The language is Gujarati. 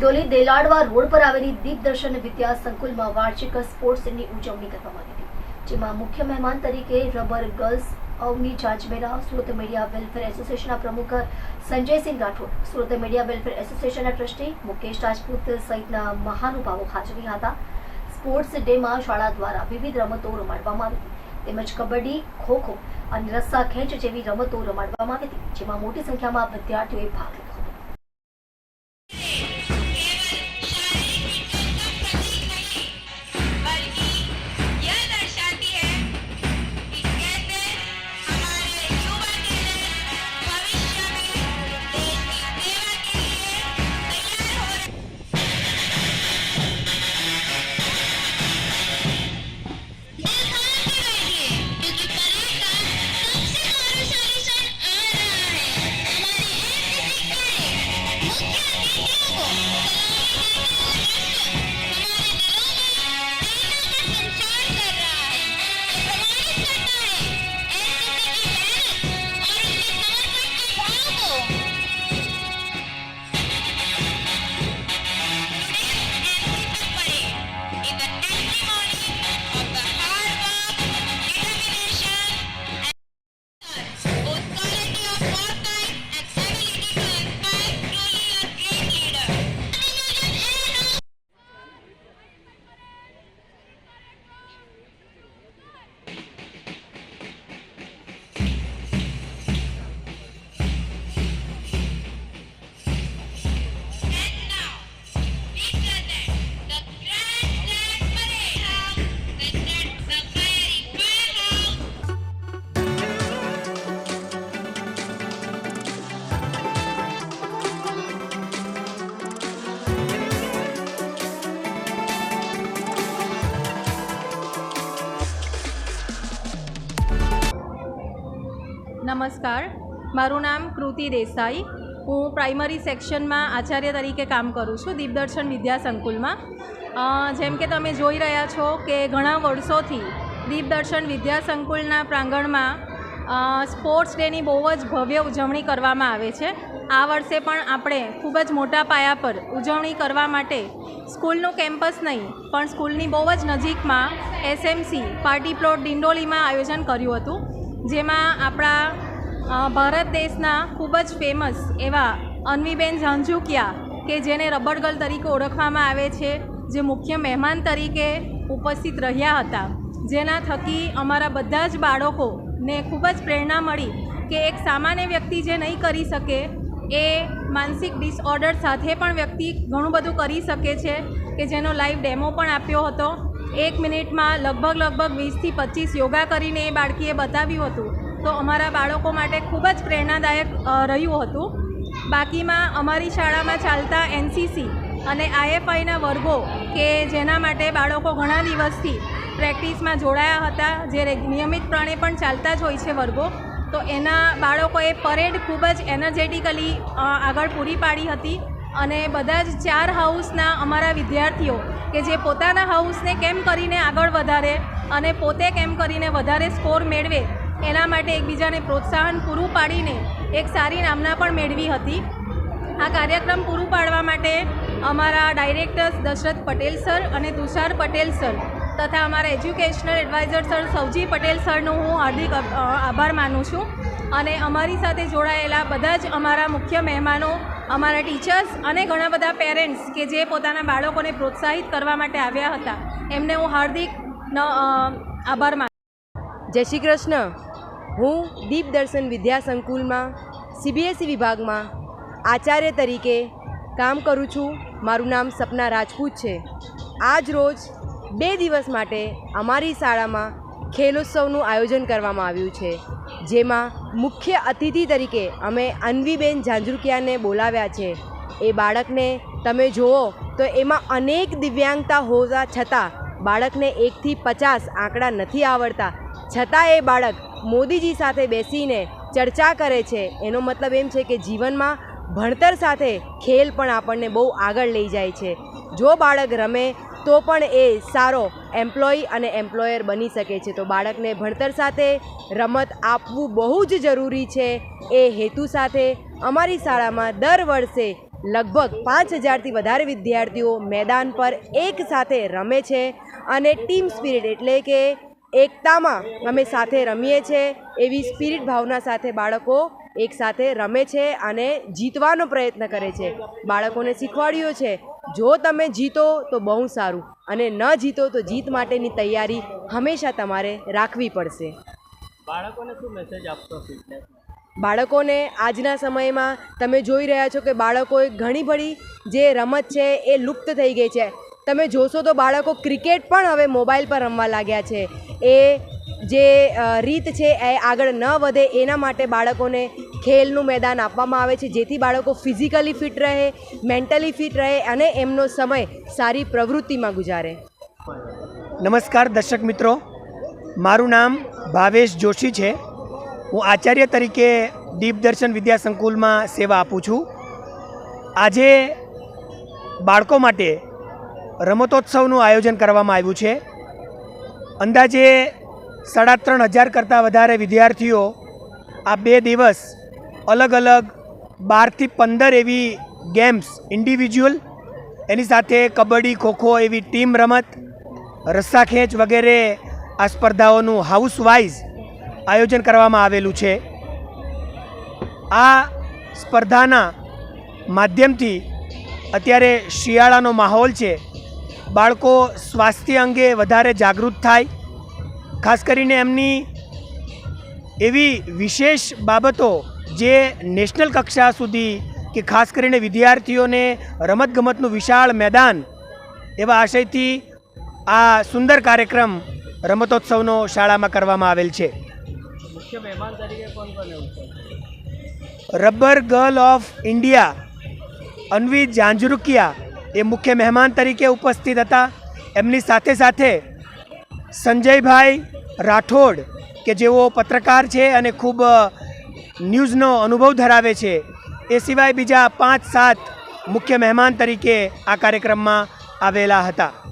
ડિંડોલી દેલાડવા રોડ પર આવેલી દીપદર્શન વિદ્યા સંકુલમાં વાર્ષિક સ્પોર્ટ્સ ડેની ઉજવણી કરવામાં આવી હતી, જેમાં મુખ્ય મહેમાન તરીકે rubber girls Avni Jajmera, Surat media welfare એસોસિએશનના પ્રમુખ સંજયસિંહ રાઠોડ, સુરત મીડિયા વેલફેર એસોસિએશનના ટ્રસ્ટી મુકેશ રાજપૂત સહિતના મહાનુભાવો હાજરી હતા. સ્પોર્ટ્સ ડેમાં શાળા દ્વારા વિવિધ રમતો રમાડવામાં આવી હતી, તેમજ કબડ્ડી, ખોખો અને રસ્સા ખેંચ જેવી રમતો રમાડવામાં આવી હતી, જેમાં મોટી સંખ્યામાં વિદ્યાર્થીઓએ ભાગ લીધો હતો. નમસ્કાર. મારું નામ કૃતિ દેસાઈ. હું પ્રાઇમરી સેક્શનમાં આચાર્ય તરીકે કામ કરું છું, દીપદર્શન વિદ્યા સંકુલમાં. જેમ કે તમે જોઈ રહ્યા છો કે ઘણા વર્ષોથી દીપદર્શન વિદ્યા સંકુલના પ્રાંગણમાં સ્પોર્ટ્સ ડેની બહુ જ ભવ્ય ઉજવણી કરવામાં આવે છે. આ વર્ષે પણ આપણે ખૂબ જ મોટા પાયા પર ઉજવણી કરવા માટે સ્કૂલનું કેમ્પસ નહીં, પણ સ્કૂલની બહુ જ નજીકમાં એસએમસી, પાર્ટી પ્લોટ ડિંડોલીમાં આયોજન કર્યું હતું. જેમાં આપણા ભારત દેશના ખૂબ જ ફેમસ એવા અન્વીબેન ઝાંઝુકિયા કે જેને રબર ગર્લ તરીકે ઓળખવામાં આવે છે, જે મુખ્ય મહેમાન તરીકે ઉપસ્થિત રહ્યા હતા. જેના થકી અમારા બધા જ બાળકોને ખૂબ જ પ્રેરણા મળી કે એક સામાન્ય વ્યક્તિ જે નહીં કરી શકે એ માનસિક ડિસઓર્ડર સાથે પણ વ્યક્તિ ઘણું બધું કરી શકે છે, કે જેનો લાઈવ ડેમો પણ આપ્યો હતો. એક મિનિટમાં લગભગ લગભગ વીસથી પચીસ યોગા કરીને એ બાળકીએ બતાવ્યું હતું. તો અમારા બાળકો માટે ખૂબ જ પ્રેરણાદાયક રહ્યું હતું. બાકીમાં અમારી શાળામાં ચાલતા એનસીસી અને આઈએફઆઈના વર્ગો કે જેના માટે બાળકો ઘણા દિવસથી પ્રેક્ટિસમાં જોડાયા હતા, જે નિયમિતપણે પણ ચાલતા જ હોય છે વર્ગો, તો એના બાળકોએ પરેડ ખૂબ જ એનર્જેટિકલી આગળ પૂરી પાડી હતી. અને બધા જ ચાર હાઉસના અમારા વિદ્યાર્થીઓ કે જે પોતાના હાઉસને કેમ કરીને આગળ વધારે અને પોતે કેમ કરીને વધારે સ્કોર મેળવે, એના માટે એકબીજાને પ્રોત્સાહન પૂરું પાડીને એક સારી નામના પણ મેળવી હતી. આ કાર્યક્રમ પૂરું પાડવા માટે અમારા ડાયરેક્ટર્સ દશરથ પટેલ સર અને તુષાર પટેલ સર તથા અમારા educational adviser sir Sauji Patel સરનો હું હાર્દિક આભાર માનું છું. અને અમારી સાથે જોડાયેલા બધા જ અમારા મુખ્ય મહેમાનો અમારા ટીચર્સ અને ઘણા બધા પેરેન્ટ્સ કે જે પોતાના બાળકોને પ્રોત્સાહિત કરવા માટે આવ્યા હતા, એમને હું હાર્દિક આભાર માનું જય શ્રી કૃષ્ણ. હું દીપ દર્શન વિદ્યા સંકુલમાં સીબીએસઈ વિભાગમાં આચાર્ય તરીકે કામ કરું છું. મારું નામ સપના રાજપૂત છે. આજ રોજ બે દિવસ માટે અમારી શાળામાં ખેલોત્સવનું આયોજન કરવામાં આવ્યું છે. જેમાં મુખ્ય અતિથિ તરીકે અમે અન્વીબેન ઝાંઝુકિયાને બોલાવ્યા છે. એ બાળકને તમે જુઓ તો એમાં અનેક દિવ્યાંગતા હોવા છતાં બાળકને એકથી પચાસ આંકડા નથી આવડતા. છતાં એ બાળક મોદીજી સાથે બેસીને ચર્ચા કરે છે. એનો મતલબ એમ છે કે જીવનમાં ભણતર સાથે ખેલ પણ આપણને બહુ આગળ લઈ જાય છે. જો બાળક રમે તો પણ એ સારો એમ્પ્લોય અને એમ્પ્લોયર બની શકે છે. તો બાળકને ભણતર સાથે રમત આપવું બહુ જ જરૂરી છે. એ હેતુ સાથે અમારી શાળામાં દર વર્ષે લગભગ પાંચ હજારથી વધારે વિદ્યાર્થીઓ મેદાન પર એક સાથે રમે છે અને ટીમ સ્પિરિટ એટલે કે એકતામાં અમે સાથે રમીએ છીએ એવી સ્પિરિટ ભાવના સાથે બાળકો એકસાથે રમે છે અને જીતવાનો પ્રયત્ન કરે છે. બાળકોને શીખવાડ્યું છે જો તમે જીતો તો બહુ સારું અને ન જીતો તો જીત માટેની તૈયારી હંમેશા તમારે રાખવી પડશે. બાળકોને શું મેસેજ આપશો બાળકોને આજના સમયમાં તમે જોઈ રહ્યા છો કે બાળકોએ ઘણી બધી જે રમત છે એ લુપ્ત થઈ ગઈ છે. તમે જોશો તો બાળકો ક્રિકેટ પણ હવે મોબાઈલ પર રમવા લાગ્યા છે. એ જે રીત છે એ આગળ ન વધે એના માટે બાળકોને ખેલનું મેદાન આપવામાં આવે છે, જેથી બાળકો ફિઝિકલી ફિટ રહે, મેન્ટલી ફિટ રહે અને એમનો સમય સારી પ્રવૃત્તિમાં ગુજારે. નમસ્કાર દર્શક મિત્રો. મારું નામ ભાવેશ જોશી છે. હું આચાર્ય તરીકે દીપદર્શન વિદ્યા સંકુલમાં સેવા આપું છું. આજે બાળકો માટે રમતોત્સવનું આયોજન કરવામાં આવ્યું છે. અંદાજે સાડા ત્રણ હજાર કરતાં વધારે વિદ્યાર્થીઓ આ બે દિવસ અલગ અલગ બારથી પંદર એવી ગેમ્સ ઇન્ડિવિજ્યુઅલ એની સાથે કબડ્ડી, ખોખો એવી ટીમ રમત, રસ્સાખેંચ વગેરે આ સ્પર્ધાઓનું હાઉસ વાઇઝ આયોજન કરવામાં આવેલું છે. આ સ્પર્ધાના માધ્યમથી અત્યારે શિયાળાનો માહોલ છે. બાળકો સ્વાસ્થ્ય અંગે વધારે જાગૃત થાય. ખાસ કરીને એમની એવી વિશેષ બાબતો જે નેશનલ કક્ષા સુધી કે ખાસ કરીને વિદ્યાર્થીઓને રમતગમતનું વિશાળ મેદાન એવા આશયથી આ સુંદર કાર્યક્રમ રમતોત્સવનો શાળામાં કરવામાં આવેલ છે. Rubber girl of India Anvi Zanzrukia એ મુખ્ય મહેમાન તરીકે ઉપસ્થિત હતા. એમની સાથે સાથે સંજયભાઈ રાઠોડ કે જેઓ પત્રકાર છે અને ખૂબ ન્યૂઝનો અનુભવ ધરાવે છે. એ સિવાય બીજા પાંચ સાત મુખ્ય મહેમાન તરીકે આ કાર્યક્રમમાં આવેલા હતા.